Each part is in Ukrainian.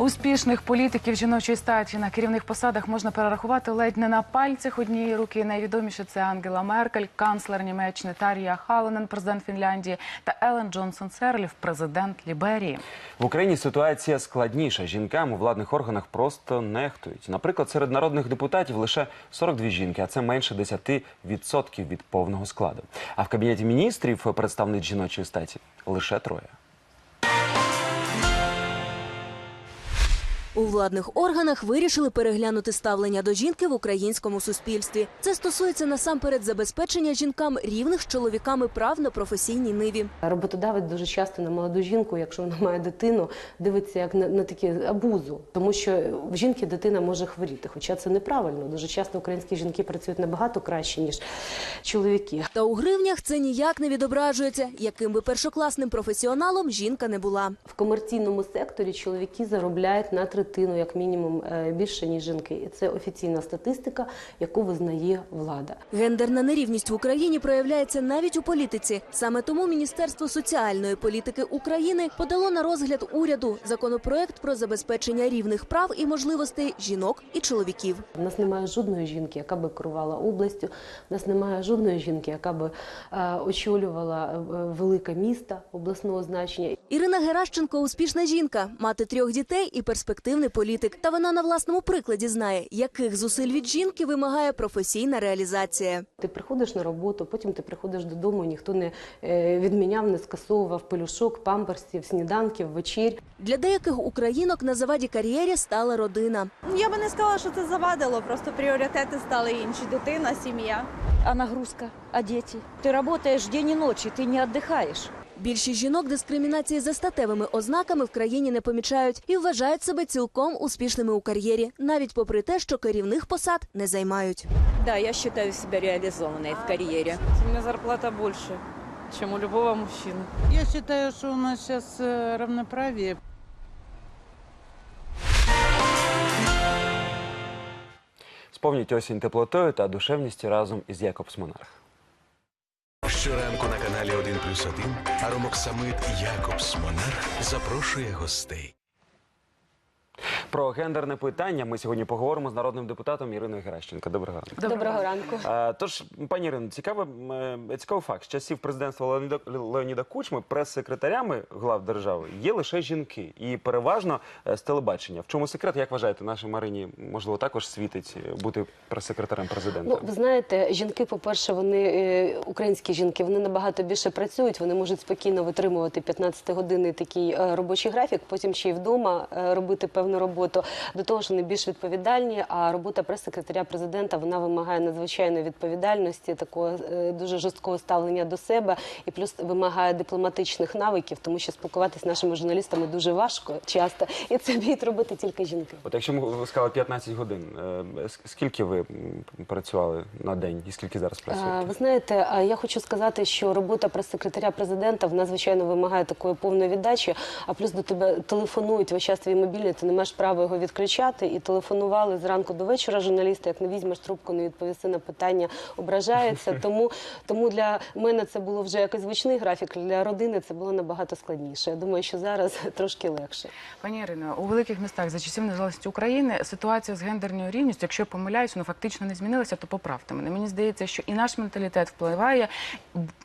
Успішних політиків жіночої статі на керівних посадах можна перерахувати ледь не на пальцях однієї руки. Найвідоміше це Ангела Меркель, канцлер Німеччини Тарія Халонен, президент Фінляндії, та Елен Джонсон Серлів, президент Ліберії. В Україні ситуація складніша. Жінкам у владних органах просто нехтують. Наприклад, серед народних депутатів лише 42 жінки, а це менше 10% від повного складу. А в кабінеті міністрів представниць жіночої статі лише троє. У владних органах вирішили переглянути ставлення до жінки в українському суспільстві. Це стосується насамперед забезпечення жінкам рівних з чоловіками прав на професійній ниві. Роботодавець дуже часто на молоду жінку, якщо вона має дитину, дивиться як на, на такі абузу, тому що в жінки дитина може хворіти. Хоча це неправильно. Дуже часто українські жінки працюють набагато краще ніж чоловіки. Та у гривнях це ніяк не відображується, яким би першокласним професіоналом жінка не була. В комерційному секторі чоловіки заробляють на третину, як мінімум, е, більше ніж жінки. І це офіційна статистика, яку визнає влада. Гендерна нерівність в Україні проявляється навіть у політиці. Саме тому Міністерство соціальної політики України подало на розгляд уряду законопроект про забезпечення рівних прав і можливостей жінок і чоловіків. У нас немає жодної жінки, яка би керувала областю. У нас немає жодної жінки, яка би е, очолювала е, велике місто обласного значення. Ірина Геращенко успішна жінка, мати трьох дітей і перспективний політик. Та вона на власному прикладі знає, яких зусиль від жінки вимагає професійна реалізація. Ти приходиш на роботу, потім ти приходиш додому, ніхто не е, відміняв, не скасовував пелюшок, памперсів, сніданків, вечір. Для деяких українок на заваді кар'єрі стала родина. Я би не сказала, що це завадило, просто пріоритети стали інші. Дитина, сім'я. а нагрузка, а дети. Ты работаешь день и ночь, и ты не отдыхаешь. Більшість жінок дискримінації за статевими ознаками в країні не помічають і вважають себе цілком успішними у кар'єрі, навіть попри те, що керівних посад не займають. Да, я считаю себя реализованной в карьере. У меня зарплата больше, чем у любого мужчины. Я считаю, что у нас сейчас э, равноправие. Сповніть осінь теплотою та душевністю разом із Якобс Монарх. Щоранку на каналі 1 плюс 1 Аромоксамит Якобс Монар запрошує гостей. Про гендерне питання ми сьогодні поговоримо з народним депутатом Іриною Геращенко. Доброго ранку. Доброго ранку. А, Тож, пані Ірино, цікавий, е, цікавий факт. З часів президентства Леоніда, Леоніда Кучми прес-секретарями глав держави є лише жінки. І переважно е, з телебачення. В чому секрет, як вважаєте, нашій Марині, можливо, також світить е, бути прес-секретарем президента? Ну, ви знаєте, жінки, по-перше, вони е, українські жінки, вони набагато більше працюють. Вони можуть спокійно витримувати 15-годинний такий е, робочий графік, потім ще й вдома робити певну роботу. До того ж, вони більш відповідальні. А робота прес-секретаря президента вона вимагає надзвичайної відповідальності, такого е, дуже жорсткого ставлення до себе, і плюс вимагає дипломатичних навиків, тому що спілкуватися з нашими журналістами дуже важко часто, і це вміють робити тільки жінки. От якщо ми сказали 15 годин, е, скільки ви працювали на день і скільки зараз А, працюєте? Ви знаєте, я хочу сказати, що робота прес-секретаря президента вона звичайно вимагає такої повної віддачі. А плюс до тебе телефонують весь час твій мобільний, ти не маєш права його відключати. І телефонували зранку до вечора журналісти. Як не візьмеш трубку, не відповісти на питання, ображається. Тому тому для мене це було вже якось звичний графік. Для родини це було набагато складніше. Я думаю, що зараз трошки легше. Пані Ірино, у великих містах за часів незалежності України ситуація з гендерною рівністю, якщо я помиляюсь, вона фактично не змінилася, то поправте мене. Мені здається, що і наш менталітет впливає,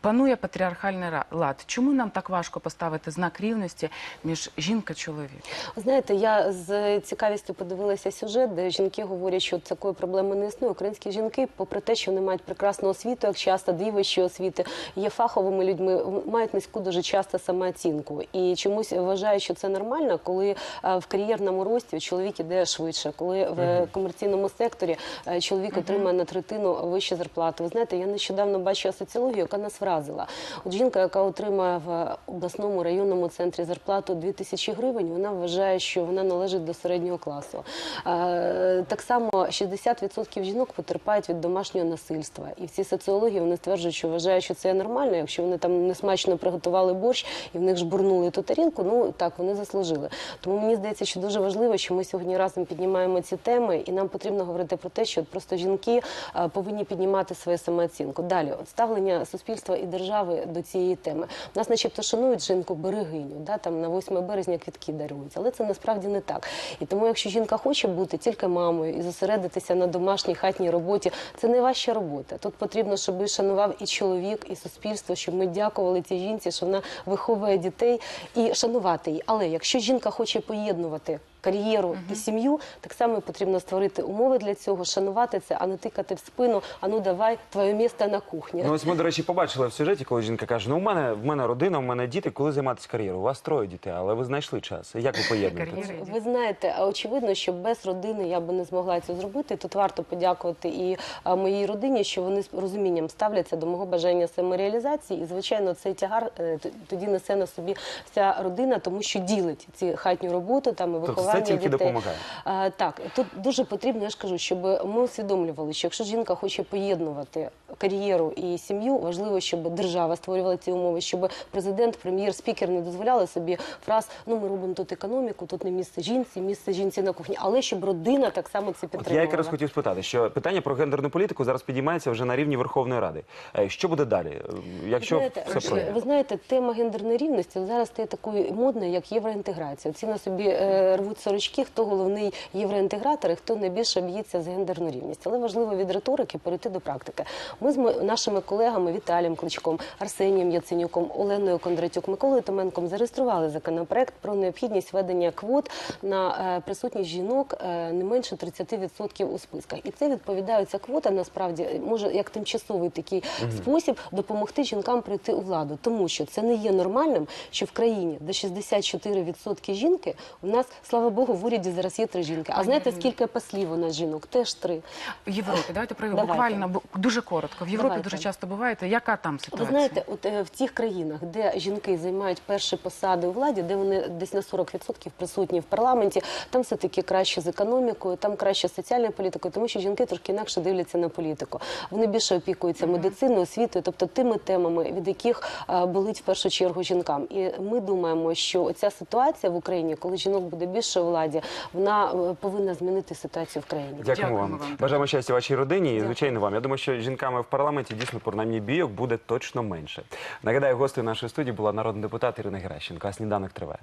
панує патріархальний лад. Чому нам так важко поставити знак рівності між жінка і чоловік? Знаєте, я з цікавістю подивилася сюжет, де жінки говорять, що такої проблеми не існує. Українські жінки, попри те, що вони мають прекрасну освіту, як часто дві вищі освіти, є фаховими людьми, мають низьку дуже часто самооцінку. І чомусь вважають, що це нормально, коли е, в кар'єрному рості чоловік іде швидше, коли в комерційному секторі е, чоловік отримує на третину вищу зарплату. Ви знаєте, я нещодавно бачила соціологію, яка нас вразила. От жінка, яка отримує в обласному районному центрі зарплату 2000 гривень, вона вважає, що вона належить до середнього класу. Е, Так само 60% жінок потерпають від домашнього насильства. І всі соціологи вони стверджують, що вважають, що це нормально. Якщо вони там несмачно приготували борщ і в них жбурнули ту тарілку, ну так вони заслужили. Тому мені здається, що дуже важливо, що ми сьогодні разом піднімаємо ці теми, і нам потрібно говорити про те, що просто жінки е, повинні піднімати свою самооцінку. Далі, от ставлення суспільства і держави до цієї теми. Нас, начебто, шанують жінку берегиню, да, там на 8 березня квітки дарують, але це насправді не так. І тому, якщо жінка хоче бути тільки мамою і зосередитися на домашній хатній роботі, це не ваша робота. Тут потрібно, щоб шанував і чоловік, і суспільство, щоб ми дякували цій жінці, що вона виховує дітей і шанувати її. Але якщо жінка хоче поєднувати кар'єру і сім'ю, так само потрібно створити умови для цього, шанувати це, а не тикати в спину. А ну давай твоє місце на кухні. Ну ось ми, до речі, побачили в сюжеті, коли жінка каже: ну у мене в мене родина, у мене діти, коли займатися кар'єрою? У вас троє дітей, але ви знайшли час. Як ви поєднуєте? Це? Ви знаєте, а очевидно, що без родини я би не змогла це зробити. Тут варто подякувати і моїй родині, що вони з розумінням ставляться до мого бажання самореалізації. І звичайно, цей тягар е, тоді несе на собі вся родина, тому що ділить ці хатню роботу там і Тобто виховання це тільки дітей. допомагає. А, так, тут дуже потрібно, я ж кажу, щоб ми усвідомлювали, що якщо жінка хоче поєднувати кар'єру і сім'ю, важливо, щоб держава створювала ці умови, щоб президент, прем'єр, спікер не дозволяли собі фраз Ну ми робимо тут економіку, тут не місце жінці, місце жінці на кухні, але щоб родина так само це От я підтримувала. якраз хотів спитати, що питання про гендерну політику зараз підіймається вже на рівні Верховної Ради. Е, Що буде далі? Е, Якщо знаєте, все пройде? ви знаєте, тема гендерної рівності зараз стає такою модною, як євроінтеграція. Ці на собі е, рвуть сорочки, хто головний євроінтегратор і хто найбільше б'ється за гендерну рівність. Але важливо від риторики перейти до практики. Ми з мо- нашими колегами Віталієм Кличком, Арсенієм Яценюком, Оленою Кондратюк, Миколою Томенком зареєстрували законопроект про необхідність введення квот на е, присутність жінок е, не менше 30% у списках. І це відповідає ця квота насправді може як тимчасовий такий спосіб допомогти жінкам прийти у владу, тому що це не є нормальним, що в країні, де 64% жінки, у нас слава Богу, в уряді зараз є три жінки. А знаєте, скільки послів у нас жінок? Теж три. В Європі, давайте про буквально бу- дуже коротко. В Європі Давайте. дуже часто буваєте. Яка там ситуація? Ви знаєте, от е, в тих країнах, де жінки займають перші посади у владі, де вони десь на 40% присутні в парламенті, там все таки краще з економікою, там краще з соціальною політикою, тому що жінки трошки інакше дивляться на політику. Вони більше опікуються медициною, освітою, тобто тими темами, від яких е, болить в першу чергу жінкам. І ми думаємо, що ця ситуація в Україні, коли жінок буде більше у владі, вона е, повинна змінити ситуацію в країні. Дякуємо Дякуємо вам. вам. Бажаємо щастя вашій родині і, звичайно, вам. Я думаю, що жінками в парламенті дійсно принаймні бійок буде точно менше. Нагадаю, гостею нашої студії була народний депутат Ірина Геращенко. А сніданок триває.